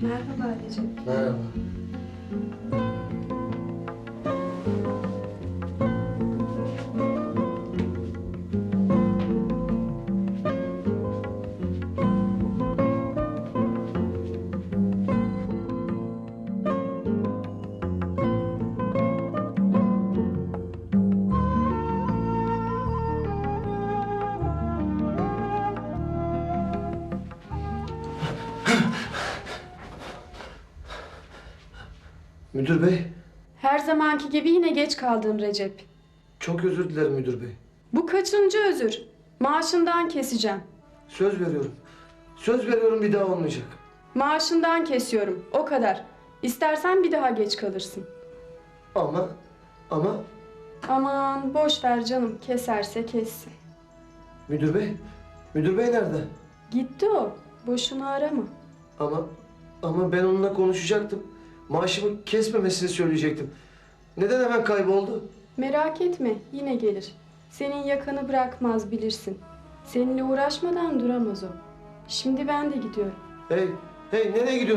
Merhaba Recep. Merhaba. Müdür bey, Her zamanki gibi yine geç kaldın Recep. çok özür dilerim müdür bey. Bu kaçıncı özür? Maaşından keseceğim. Söz veriyorum. Söz veriyorum bir daha olmayacak. Maaşından kesiyorum. O kadar. İstersen bir daha geç kalırsın. Ama, ama Aman boş ver canım. Keserse kessin. müdür bey, müdür bey nerede? Gitti o. Boşuna arama. Ama, ama ben onunla konuşacaktım. Maaşımı kesmemesini söyleyecektim. Neden hemen kayboldu? Merak etme. Yine gelir. Senin yakanı bırakmaz bilirsin. Seninle uğraşmadan duramaz o. Şimdi ben de gidiyorum. Hey, hey nereye gidiyorsun?